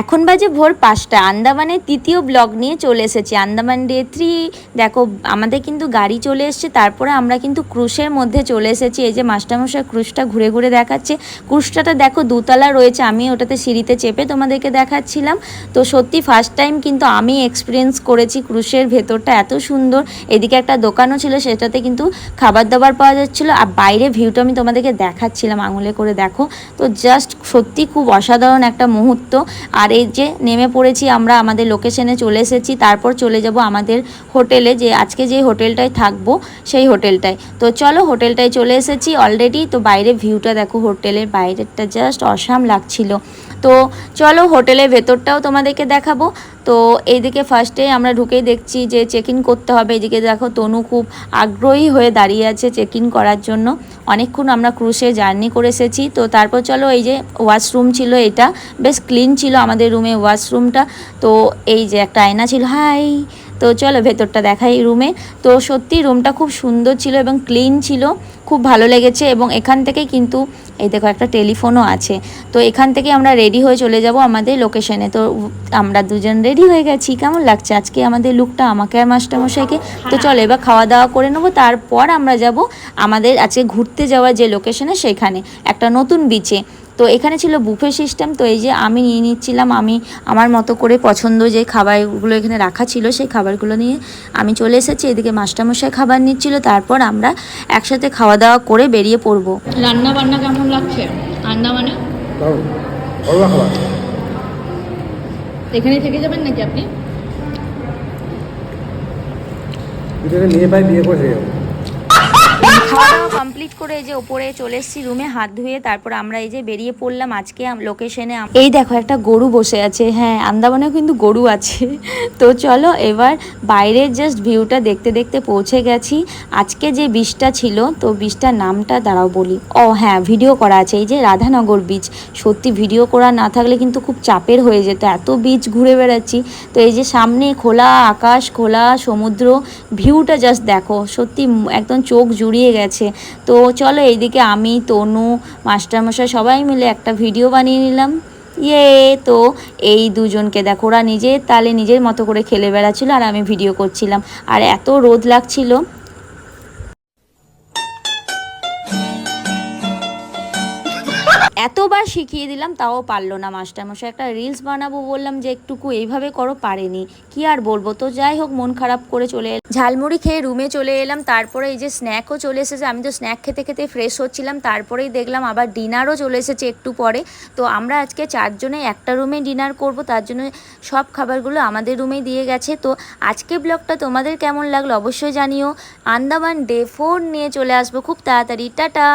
এখন বাজে ভোর পাঁচটা। আন্দামানের তৃতীয় ব্লগ নিয়ে চলে এসেছি। আন্দামান ডে থ্রি, দেখো, আমাদের কিন্তু গাড়ি চলে এসেছে, তারপরে আমরা কিন্তু ক্রুশের মধ্যে চলে এসেছি। এই যে মাস্টারমশাই ক্রুশটা ঘুরে ঘুরে দেখাচ্ছে। ক্রুশটাটা দেখো, দুতলা রয়েছে, আমি ওটাতে সিঁড়িতে চেপে তোমাদেরকে দেখাচ্ছিলাম। তো সত্যি ফার্স্ট টাইম কিন্তু আমি এক্সপিরিয়েন্স করেছি ক্রুশের ভেতরটা, এত সুন্দর। এদিকে একটা দোকানও ছিল, সেটাতে কিন্তু খাবার দাবার পাওয়া যাচ্ছিল। আর বাইরে ভিউটা আমি তোমাদেরকে দেখাচ্ছিলাম, আঙুলে করে দেখো। তো জাস্ট সত্যি খুব অসাধারণ একটা মুহূর্ত। আর এই যে নেমে পড়েছি, আমরা আমাদের লোকেশনে চলে এসেছি, তারপর চলে যাব আমাদের হোটেলে যে আজকে যে হোটেলটায় থাকব, সেই হোটেলটায় তো চলো হোটেলটায় চলে এসেছি অলরেডি তো বাইরে ভিউটা দেখো হোটেলের বাইরেরটা জাস্ট অসাম লাগছিল। তো চলো হোটেলের ভেতরটাও তোমাদেরকে দেখাবো। তো এইদিকে ফার্স্টে আমরা ঢুকেই দেখছি যে চেক ইন করতে হবে। এদিকে দেখো তনু খুব আগ্রহী হয়ে দাঁড়িয়ে আছে চেক ইন করার জন্য। অনেকক্ষণ আমরা ক্রুশে জার্নি করে এসেছি। তো তারপর চলো এই যে ওয়াশরুম ছিল এটা, বেশ ক্লিন ছিল আমাদের রুমে ওয়াশরুমটা। তো এই যে একটা আয়না ছিল হাই। তো চলো ভেতরটা দেখাই রুমে। তো সত্যি রুমটা খুব সুন্দর ছিল এবং ক্লিন ছিল খুব ভালো লেগেছে এবং এখান থেকেই কিন্তু এই দেখো একটা টেলিফোনও আছে। তো এখান থেকে আমরা রেডি হয়ে চলে যাব আমাদের লোকেশনে। তো আমরা দুজন রেডি হয়ে গেছি। কেমন লাগছে আজকে আমাদের লুকটা আমাকে আর মাস্টারমশাইকে? তো চলো এবার খাওয়া দাওয়া করে নেব তারপর আমরা যাব আমাদের আজকে ঘুরতে যাওয়ার যে লোকেশনে সেখানে। একটা নতুন বিচে তো এখানে ছিল বুফে সিস্টেম তো এই যে আমি নিয়ে নিচ্ছিলাম আমি আমার মতো করে পছন্দ যে খাবারগুলো এখানে রাখা ছিল সেই খাবারগুলো নিয়ে আমি চলে এসেছি। এদিকে মাস্টারমশাই খাবার নিচ্ছিল তারপর আমরা একসাথে খাওয়া দাওয়া করে বেরিয়ে পড়ব। রান্না বান্না কেমন লাগছে? রান্না ঘরোয়া এখানে থেকে যাবেন নাকি আপনি? নিয়ে পাই বিয়ে করে কমপ্লিট করে এই যে ওপরে চলে এসেছি রুমে হাত ধুয়ে তারপর আমরা এই যে বেরিয়ে পড়লাম আজকে লোকেশনে এই দেখো একটা গরু বসে আছে। হ্যাঁ আন্দামানেও কিন্তু গরু আছে। তো চলো এবার বাইরের জাস্ট ভিউটা দেখতে দেখতে পৌঁছে গেছি। আজকে যে বীজটা ছিল, তো বীজটার নামটা দাঁড়াও বলি। ও হ্যাঁ ভিডিও করা আছে। এই যে রাধানগর বীচ সত্যি ভিডিও করা না থাকলে কিন্তু খুব চাপের হয়ে যেত। এত বীচ ঘুরে বেড়াচ্ছি। তো এই যে সামনে খোলা আকাশ, খোলা সমুদ্র ভিউটা জাস্ট দেখো। সত্যি একদম চোখ জুড়িয়ে গেছে। তো চলো এইদিকে আমি, তনু, মাস্টারমশাই সবাই মিলে একটা ভিডিও বানিয়ে নিলাম। ইয়ে তো এই দুজনকে দেখো, ওরা নিজের তালে নিজের মতো করে খেলে বেড়াচ্ছিলো আর আমি ভিডিও করছিলাম। আর এত রোদ লাগছিল। এতবার শিখিয়ে দিলাম, তাও পারল না মাস্টারমশাই একটা রিলস বানাবো বললাম যে, একটুকু এইভাবে করো, পারেনি। কি আর বলব? তো যাই হোক, মন খারাপ করে চলে এলাম ঝালমুড়ি খেয়ে রুমে চলে এলাম। তারপরে এই যে স্ন্যাকও চলে এসেছে। আমি তো স্ন্যাক খেতে খেতে ফ্রেশ হচ্ছিলাম। তারপরেই দেখলাম আবার ডিনারও চলে এসেছে একটু পরে। তো আমরা আজকে চারজনে একটা রুমে ডিনার করব। তার জন্য সব খাবারগুলো আমাদের রুমেই দিয়ে গেছে। তো আজকে ব্লগটা তোমাদের কেমন লাগল অবশ্যই জানিও। আন্দামান ডে ফোর নিয়ে চলে আসব। খুব তাড়াতাড়ি। টাটা!